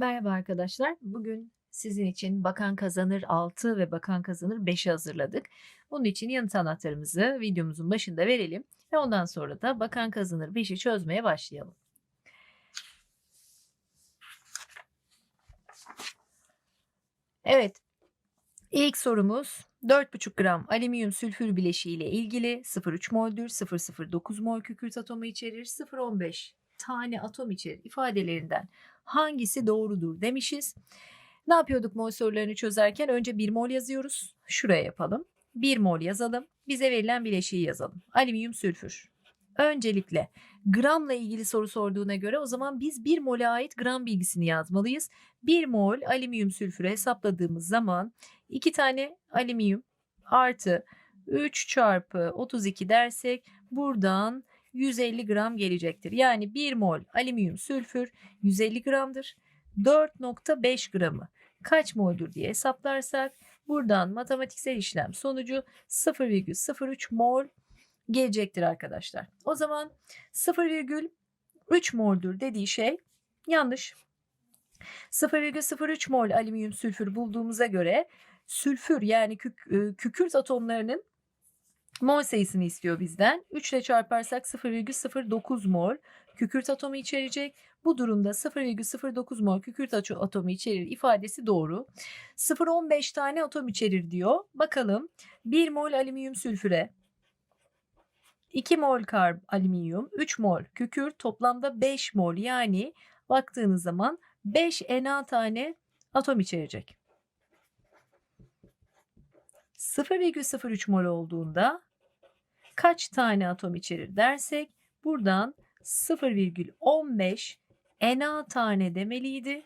Merhaba arkadaşlar. Bugün sizin için Bakan Kazanır 6 ve Bakan Kazanır 5'i hazırladık. Bunun için yanıt anahtarımızı videomuzun başında verelim ve ondan sonra da Bakan Kazanır 5'i çözmeye başlayalım. Evet. İlk sorumuz 4,5 gram alüminyum sülfür bileşiği ile ilgili 0,3 moldür, 0,09 mol kükürt atomu içerir, 0,15 tane atom içerir ifadelerinden hangisi doğrudur demişiz. Ne yapıyorduk mol sorularını çözerken? Önce 1 mol yazıyoruz. Şuraya yapalım. 1 mol yazalım. Bize verilen bileşiği yazalım. Alüminyum sülfür. Öncelikle gramla ilgili soru sorduğuna göre o zaman biz 1 mole ait gram bilgisini yazmalıyız. 1 mol alüminyum sülfürü hesapladığımız zaman 2 tane alüminyum artı 3 çarpı 32 dersek buradan 150 gram gelecektir. Yani 1 mol alüminyum sülfür 150 gramdır. 4.5 gramı kaç moldur diye hesaplarsak buradan matematiksel işlem sonucu 0,03 mol gelecektir arkadaşlar. O zaman 0,3 moldur dediği şey yanlış. 0,03 mol alüminyum sülfür bulduğumuza göre sülfür yani kük, kükürt atomlarının mol sayısını istiyor bizden. 3 ile çarparsak 0,09 mol kükürt atomu içerecek. Bu durumda 0,09 mol kükürt atomu içerir ifadesi doğru. 0,15 tane atom içerir diyor. Bakalım 1 mol alüminyum sülfüre 2 mol karb alüminyum, 3 mol kükürt toplamda 5 mol yani baktığınız zaman 5 Na tane atom içerecek. 0,03 mol olduğunda kaç tane atom içerir dersek buradan 0,15 Na tane demeliydi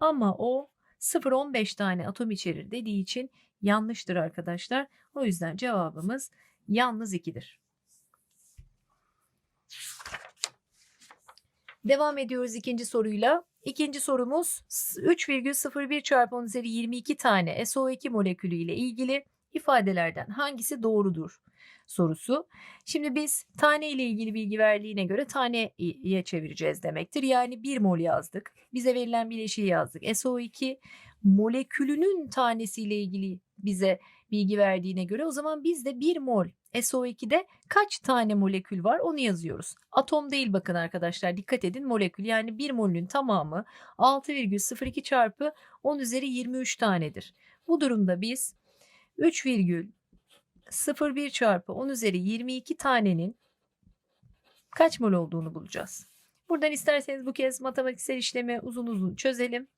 ama o 0,15 tane atom içerir dediği için yanlıştır arkadaşlar. O yüzden cevabımız yalnız 2'dir. Devam ediyoruz ikinci soruyla. İkinci sorumuz 3,01 çarpı 10 üzeri 22 tane SO2 molekülü ile ilgili ifadelerden hangisi doğrudur sorusu. Şimdi biz tane ile ilgili bilgi verdiğine göre taneye çevireceğiz demektir. Yani 1 mol yazdık. Bize verilen bileşiği yazdık. SO2 molekülünün tanesiyle ilgili bize bilgi verdiğine göre o zaman biz de 1 mol SO2'de kaç tane molekül var onu yazıyoruz. Atom değil bakın arkadaşlar dikkat edin molekül yani 1 molün tamamı 6,02 çarpı 10 üzeri 23 tanedir. Bu durumda biz 3,01 çarpı 10 üzeri 22 tanenin kaç mol olduğunu bulacağız. Buradan isterseniz bu kez matematiksel işlemi uzun uzun çözelim.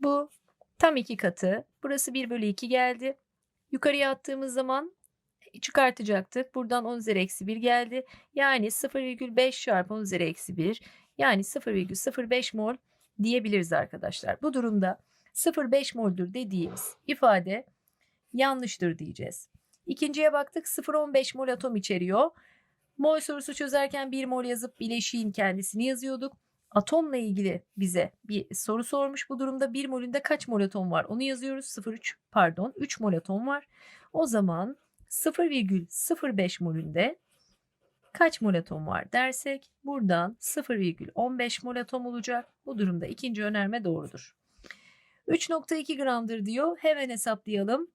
Bu tam iki katı. Burası 1 bölü 2 geldi. Yukarıya attığımız zaman çıkartacaktık. Buradan 10 üzeri eksi 1 geldi. Yani 0,5 çarpı 10 üzeri eksi 1 yani 0,05 mol diyebiliriz arkadaşlar. Bu durumda 0,5 mol'dur dediğimiz ifade yanlıştır diyeceğiz. İkinciye baktık 0,15 mol atom içeriyor. Mol sorusu çözerken 1 mol yazıp bileşiğin kendisini yazıyorduk. Atomla ilgili bize bir soru sormuş. Bu durumda 1 molünde kaç mol atom var onu yazıyoruz. 0,3 pardon 3 mol atom var. O zaman 0,05 molünde kaç mol atom var dersek buradan 0,15 mol atom olacak. Bu durumda ikinci önerme doğrudur. 3.2 gramdır diyor. Hemen hesaplayalım.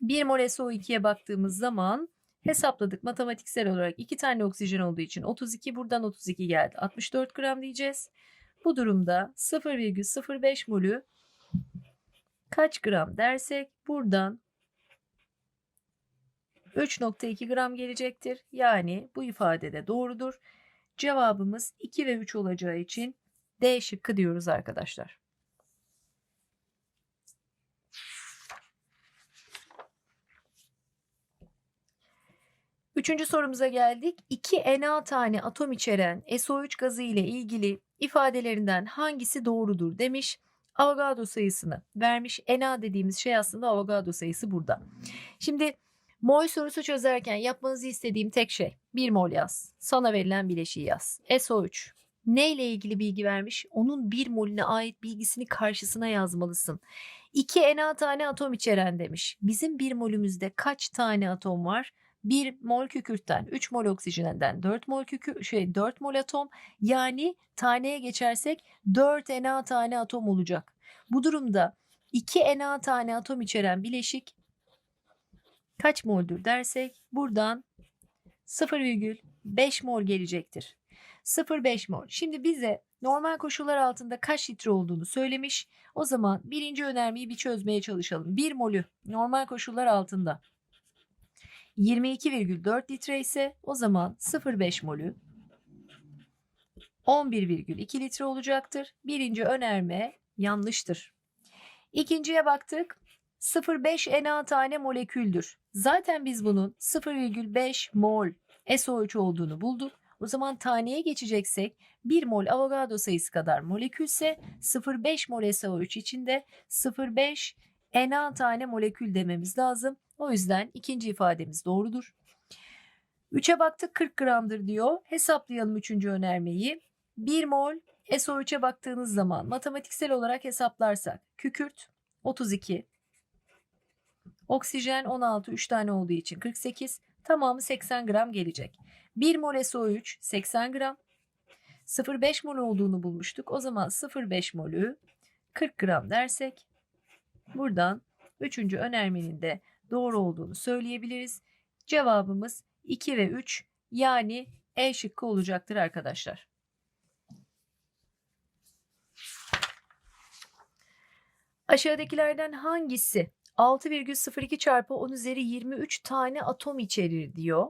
1 mol SO2'ye baktığımız zaman hesapladık matematiksel olarak 2 tane oksijen olduğu için 32 buradan 32 geldi. 64 gram diyeceğiz. Bu durumda 0,05 molü kaç gram dersek buradan 3.2 gram gelecektir. Yani bu ifade de doğrudur. Cevabımız 2 ve 3 olacağı için D şıkkı diyoruz arkadaşlar. Üçüncü sorumuza geldik. 2 Na tane atom içeren SO3 gazı ile ilgili ifadelerinden hangisi doğrudur demiş. Avogadro sayısını vermiş. Na dediğimiz şey aslında Avogadro sayısı burada. Şimdi Mol sorusu çözerken yapmanızı istediğim tek şey 1 mol yaz. Sana verilen bileşiği yaz. SO3. Ne ile ilgili bilgi vermiş? Onun 1 molüne ait bilgisini karşısına yazmalısın. 2 Na tane atom içeren demiş. Bizim 1 molümüzde kaç tane atom var? 1 mol kükürtten, 3 mol oksijenden, 4 mol kükür şey 4 mol atom yani taneye geçersek 4 Na tane atom olacak. Bu durumda 2 Na tane atom içeren bileşik kaç moldür dersek buradan 0,5 mol gelecektir. 0,5 mol. Şimdi bize normal koşullar altında kaç litre olduğunu söylemiş. O zaman birinci önermeyi bir çözmeye çalışalım. 1 molü normal koşullar altında 22,4 litre ise o zaman 0,5 molü 11,2 litre olacaktır. Birinci önerme yanlıştır. İkinciye baktık. 0,5 Na tane moleküldür. Zaten biz bunun 0,5 mol SO3 olduğunu bulduk. O zaman taneye geçeceksek 1 mol Avogadro sayısı kadar molekülse 0,5 mol SO3 içinde 0,5 Na tane molekül dememiz lazım. O yüzden ikinci ifademiz doğrudur. 3'e baktık 40 gramdır diyor. Hesaplayalım üçüncü önermeyi. 1 mol SO3'e baktığınız zaman matematiksel olarak hesaplarsak kükürt 32, oksijen 16 3 tane olduğu için 48 tamamı 80 gram gelecek. 1 mol SO3 80 gram 0,5 mol olduğunu bulmuştuk. O zaman 0,5 molü 40 gram dersek buradan üçüncü önermenin de doğru olduğunu söyleyebiliriz. Cevabımız 2 ve 3 yani E şıkkı olacaktır arkadaşlar. Aşağıdakilerden hangisi 6,02 çarpı 10 üzeri 23 tane atom içerir diyor.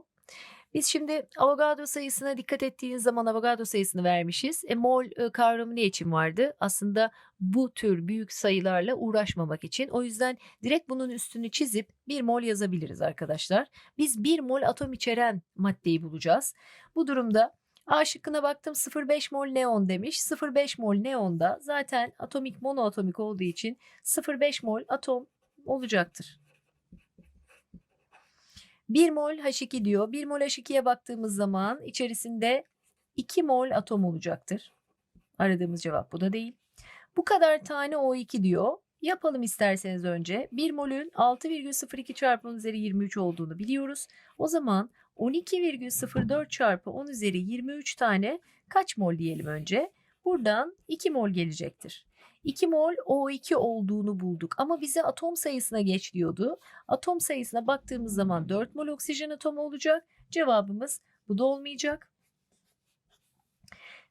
Biz şimdi Avogadro sayısına dikkat ettiğiniz zaman Avogadro sayısını vermişiz. E, mol e, kavramı ne için vardı? Aslında bu tür büyük sayılarla uğraşmamak için. O yüzden direkt bunun üstünü çizip 1 mol yazabiliriz arkadaşlar. Biz 1 mol atom içeren maddeyi bulacağız. Bu durumda A şıkkına baktım 0,5 mol neon demiş. 0,5 mol neonda zaten atomik monoatomik olduğu için 0,5 mol atom olacaktır. 1 mol H2 diyor. 1 mol H2'ye baktığımız zaman içerisinde 2 mol atom olacaktır. Aradığımız cevap bu da değil. Bu kadar tane O2 diyor. Yapalım isterseniz önce. 1 molün 6,02 çarpı 10 üzeri 23 olduğunu biliyoruz. O zaman 12,04 çarpı 10 üzeri 23 tane kaç mol diyelim önce? Buradan 2 mol gelecektir. 2 mol O2 olduğunu bulduk ama bize atom sayısına geç diyordu. Atom sayısına baktığımız zaman 4 mol oksijen atomu olacak. Cevabımız bu da olmayacak.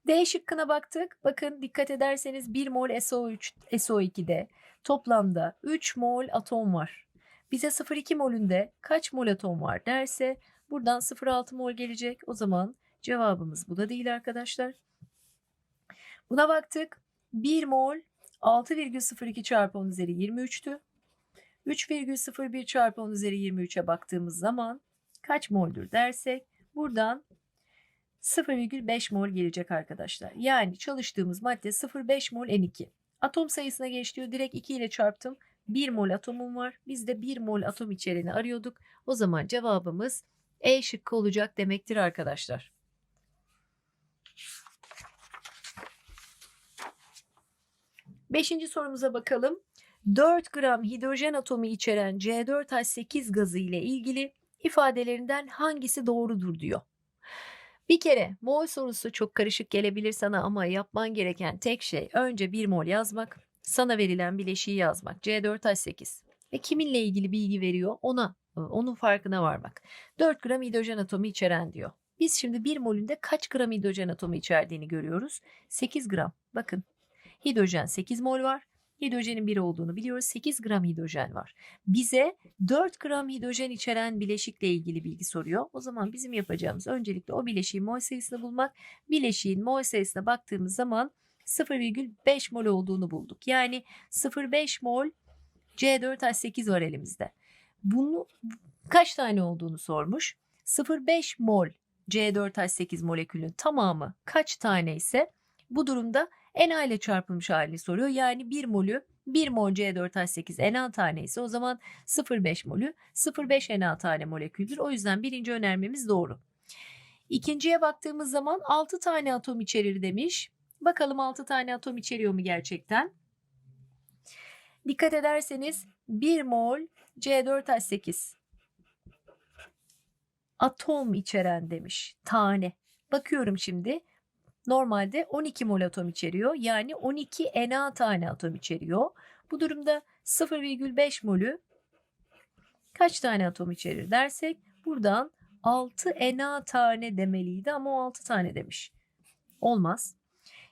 D şıkkına baktık. Bakın dikkat ederseniz 1 mol SO3 SO2'de toplamda 3 mol atom var. Bize 0,2 molünde kaç mol atom var derse buradan 0,6 mol gelecek. O zaman cevabımız bu da değil arkadaşlar. Buna baktık. 1 mol 6,02 çarpı 10 üzeri 23'tü. 3,01 çarpı 10 üzeri 23'e baktığımız zaman kaç moldür dersek buradan 0,5 mol gelecek arkadaşlar. Yani çalıştığımız madde 0,5 mol N2. Atom sayısına geç diyor. Direkt 2 ile çarptım. 1 mol atomum var. Biz de 1 mol atom içeriğini arıyorduk. O zaman cevabımız E şıkkı olacak demektir arkadaşlar. Beşinci sorumuza bakalım. 4 gram hidrojen atomu içeren C4H8 gazı ile ilgili ifadelerinden hangisi doğrudur diyor. Bir kere mol sorusu çok karışık gelebilir sana ama yapman gereken tek şey önce 1 mol yazmak, sana verilen bileşiği yazmak. C4H8 ve kiminle ilgili bilgi veriyor ona onun farkına varmak. 4 gram hidrojen atomu içeren diyor. Biz şimdi 1 molünde kaç gram hidrojen atomu içerdiğini görüyoruz. 8 gram. Bakın Hidrojen 8 mol var. Hidrojenin 1 olduğunu biliyoruz. 8 gram hidrojen var. Bize 4 gram hidrojen içeren bileşikle ilgili bilgi soruyor. O zaman bizim yapacağımız öncelikle o bileşiğin mol sayısını bulmak. Bileşiğin mol sayısına baktığımız zaman 0,5 mol olduğunu bulduk. Yani 0,5 mol C4H8 var elimizde. Bunu kaç tane olduğunu sormuş. 0,5 mol C4H8 molekülün tamamı kaç tane ise bu durumda Na ile çarpılmış halini soruyor. Yani 1 molü 1 mol C4H8 Na tane ise o zaman 0,5 molü 0,5 Na tane moleküldür. O yüzden birinci önermemiz doğru. İkinciye baktığımız zaman 6 tane atom içerir demiş. Bakalım 6 tane atom içeriyor mu gerçekten? Dikkat ederseniz 1 mol C4H8 atom içeren demiş. Tane. Bakıyorum şimdi. Normalde 12 mol atom içeriyor. Yani 12 Na tane atom içeriyor. Bu durumda 0,5 molü kaç tane atom içerir dersek buradan 6 Na tane demeliydi ama o 6 tane demiş. Olmaz.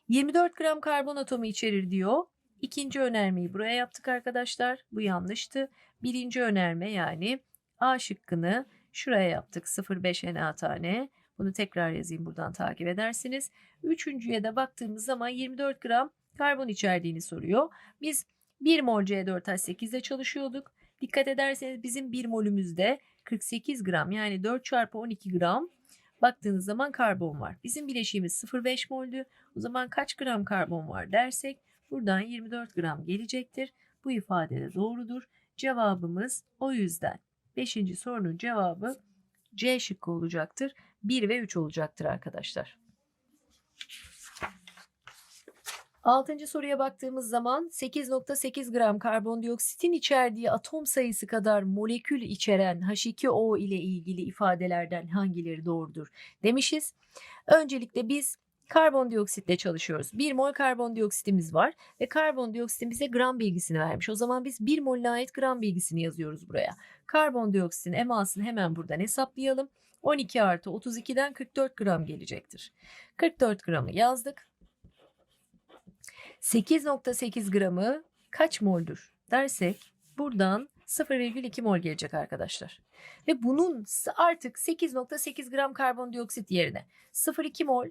24 gram karbon atomu içerir diyor. İkinci önermeyi buraya yaptık arkadaşlar. Bu yanlıştı. Birinci önerme yani A şıkkını şuraya yaptık 0,5 Na tane. Bunu tekrar yazayım buradan takip edersiniz. Üçüncüye de baktığımız zaman 24 gram karbon içerdiğini soruyor. Biz 1 mol C4H8 ile çalışıyorduk. Dikkat ederseniz bizim 1 molümüzde 48 gram yani 4 çarpı 12 gram baktığınız zaman karbon var. Bizim bileşiğimiz 0,5 moldü. O zaman kaç gram karbon var dersek buradan 24 gram gelecektir. Bu ifade de doğrudur. Cevabımız o yüzden 5. sorunun cevabı C şıkkı olacaktır. 1 ve 3 olacaktır arkadaşlar. Altıncı soruya baktığımız zaman 8.8 gram karbondioksitin içerdiği atom sayısı kadar molekül içeren H2O ile ilgili ifadelerden hangileri doğrudur demişiz. Öncelikle biz karbondioksitle çalışıyoruz. 1 mol karbondioksitimiz var ve karbondioksitin bize gram bilgisini vermiş. O zaman biz 1 mol'e ait gram bilgisini yazıyoruz buraya. Karbondioksitin emasını hemen buradan hesaplayalım. 12 artı 32'den 44 gram gelecektir. 44 gramı yazdık. 8.8 gramı kaç moldur dersek buradan 0,2 mol gelecek arkadaşlar. Ve bunun artık 8.8 gram karbondioksit yerine 0,2 mol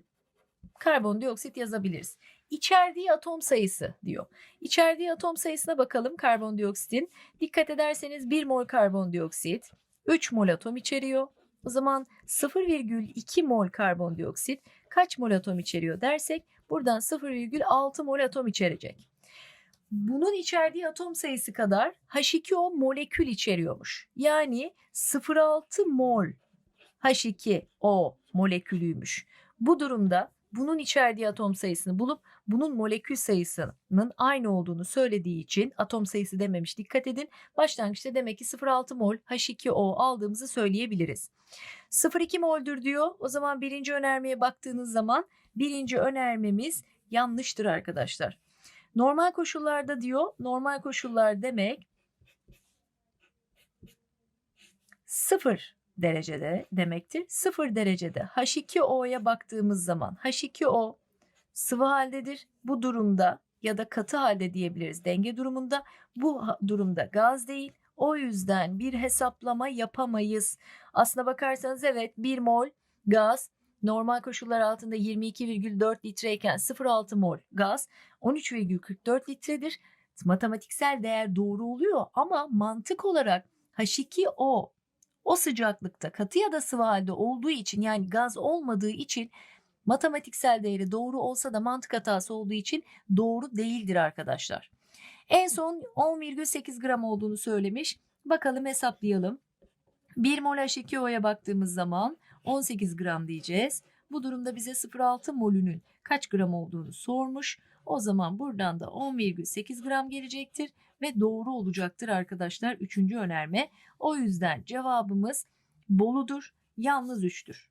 karbondioksit yazabiliriz. İçerdiği atom sayısı diyor. İçerdiği atom sayısına bakalım karbondioksitin. Dikkat ederseniz 1 mol karbondioksit 3 mol atom içeriyor. O zaman 0,2 mol karbondioksit kaç mol atom içeriyor dersek buradan 0,6 mol atom içerecek. Bunun içerdiği atom sayısı kadar H2O molekül içeriyormuş. Yani 0,6 mol H2O molekülüymüş. Bu durumda bunun içerdiği atom sayısını bulup bunun molekül sayısının aynı olduğunu söylediği için atom sayısı dememiş dikkat edin. Başlangıçta demek ki 0,6 mol H2O aldığımızı söyleyebiliriz. 0,2 moldür diyor. O zaman birinci önermeye baktığınız zaman birinci önermemiz yanlıştır arkadaşlar. Normal koşullarda diyor. Normal koşullar demek 0 derecede demektir. 0 derecede H2O'ya baktığımız zaman H2O sıvı haldedir. Bu durumda ya da katı halde diyebiliriz denge durumunda. Bu durumda gaz değil. O yüzden bir hesaplama yapamayız. Aslına bakarsanız evet 1 mol gaz normal koşullar altında 22,4 litreyken 0,6 mol gaz 13,44 litredir. Matematiksel değer doğru oluyor ama mantık olarak H2O o sıcaklıkta katı ya da sıvı halde olduğu için yani gaz olmadığı için matematiksel değeri doğru olsa da mantık hatası olduğu için doğru değildir arkadaşlar. En son 10,8 gram olduğunu söylemiş. Bakalım hesaplayalım. 1 mol H2O'ya baktığımız zaman 18 gram diyeceğiz. Bu durumda bize 0,6 molünün kaç gram olduğunu sormuş. O zaman buradan da 10,8 gram gelecektir ve doğru olacaktır arkadaşlar. Üçüncü önerme. O yüzden cevabımız Bolu'dur. Yalnız 3'tür.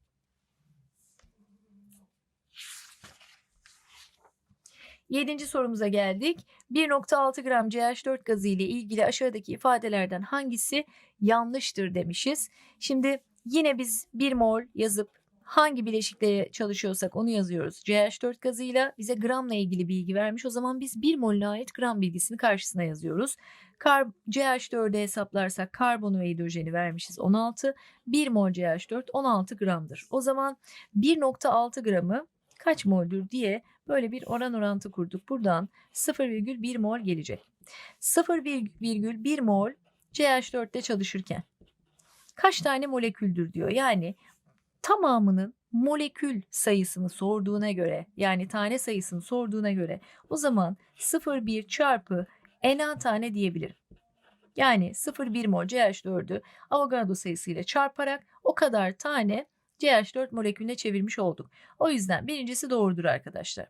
Yedinci sorumuza geldik. 1.6 gram CH4 gazı ile ilgili aşağıdaki ifadelerden hangisi yanlıştır demişiz. Şimdi yine biz 1 mol yazıp hangi bileşikle çalışıyorsak onu yazıyoruz. CH4 gazıyla bize gramla ilgili bilgi vermiş. O zaman biz 1 mol'e ait gram bilgisini karşısına yazıyoruz. Kar CH4'ü hesaplarsak karbonu ve hidrojeni vermişiz 16. 1 mol CH4 16 gramdır. O zaman 1.6 gramı kaç moldür diye böyle bir oran orantı kurduk. Buradan 0,1 mol gelecek. 0,1 mol CH4'te çalışırken kaç tane moleküldür diyor. Yani tamamının molekül sayısını sorduğuna göre yani tane sayısını sorduğuna göre o zaman 0,1 çarpı Na tane diyebilirim. Yani 0,1 mol CH4'ü Avogadro sayısıyla çarparak o kadar tane CH4 molekülüne çevirmiş olduk. O yüzden birincisi doğrudur arkadaşlar.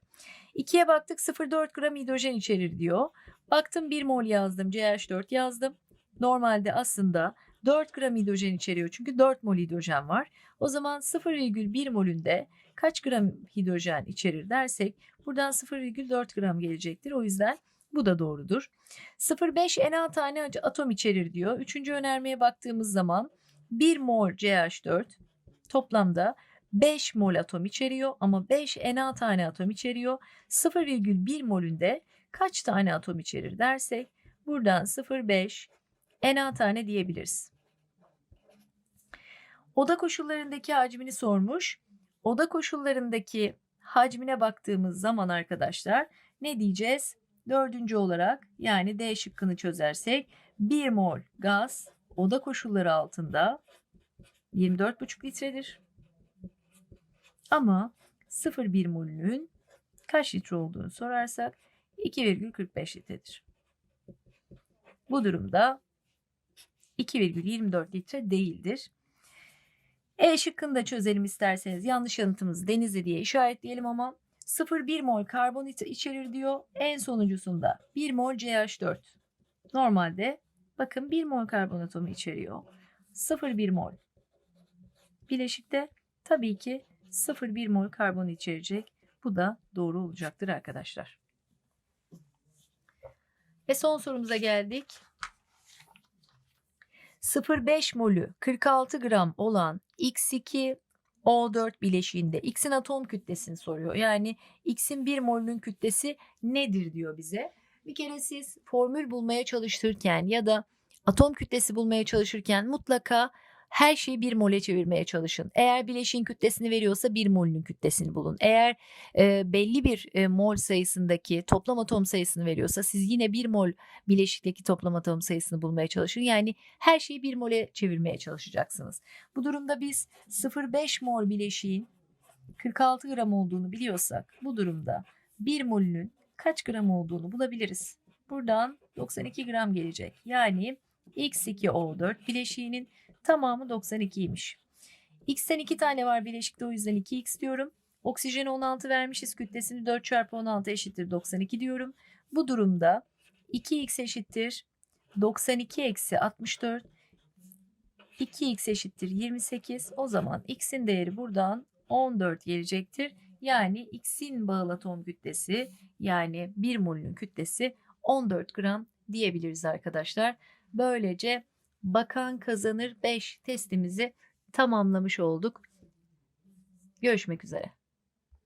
İkiye baktık 0,4 gram hidrojen içerir diyor. Baktım 1 mol yazdım CH4 yazdım. Normalde aslında 4 gram hidrojen içeriyor. Çünkü 4 mol hidrojen var. O zaman 0,1 molünde kaç gram hidrojen içerir dersek buradan 0,4 gram gelecektir. O yüzden bu da doğrudur. 0,5 Na tane atom içerir diyor. Üçüncü önermeye baktığımız zaman 1 mol CH4 toplamda 5 mol atom içeriyor ama 5 Na tane atom içeriyor. 0,1 molünde kaç tane atom içerir dersek buradan 0,5 Na tane diyebiliriz. Oda koşullarındaki hacmini sormuş. Oda koşullarındaki hacmine baktığımız zaman arkadaşlar ne diyeceğiz? Dördüncü olarak yani D şıkkını çözersek 1 mol gaz oda koşulları altında 24,5 litredir. Ama 0,1 molünün kaç litre olduğunu sorarsak 2,45 litredir. Bu durumda 2,24 litre değildir. E şıkkını da çözelim isterseniz. Yanlış yanıtımız denizli diye işaretleyelim ama 0,1 mol karbonhidrat içerir diyor. En sonuncusunda 1 mol CH4. Normalde bakın 1 mol karbon atomu içeriyor. 0,1 mol bileşikte tabii ki 0,1 mol karbon içerecek. Bu da doğru olacaktır arkadaşlar. Ve son sorumuza geldik. 0,5 molü 46 gram olan X2 O4 bileşiğinde X'in atom kütlesini soruyor. Yani X'in 1 molünün kütlesi nedir diyor bize. Bir kere siz formül bulmaya çalışırken ya da atom kütlesi bulmaya çalışırken mutlaka her şeyi bir mole çevirmeye çalışın. Eğer bileşiğin kütlesini veriyorsa bir molünün kütlesini bulun. Eğer e, belli bir e, mol sayısındaki toplam atom sayısını veriyorsa siz yine bir mol bileşikteki toplam atom sayısını bulmaya çalışın. Yani her şeyi bir mole çevirmeye çalışacaksınız. Bu durumda biz 0,5 mol bileşiğin 46 gram olduğunu biliyorsak bu durumda bir molünün kaç gram olduğunu bulabiliriz. Buradan 92 gram gelecek. Yani X2O4 bileşiğinin tamamı 92'ymiş. X'ten 2 tane var bileşikte o yüzden 2X diyorum. Oksijeni 16 vermişiz kütlesini 4 çarpı 16 eşittir 92 diyorum. Bu durumda 2X eşittir 92 eksi 64 2x eşittir 28. O zaman x'in değeri buradan 14 gelecektir. Yani x'in bağıl atom kütlesi yani 1 molünün kütlesi 14 gram diyebiliriz arkadaşlar. Böylece bakan kazanır 5 testimizi tamamlamış olduk. Görüşmek üzere.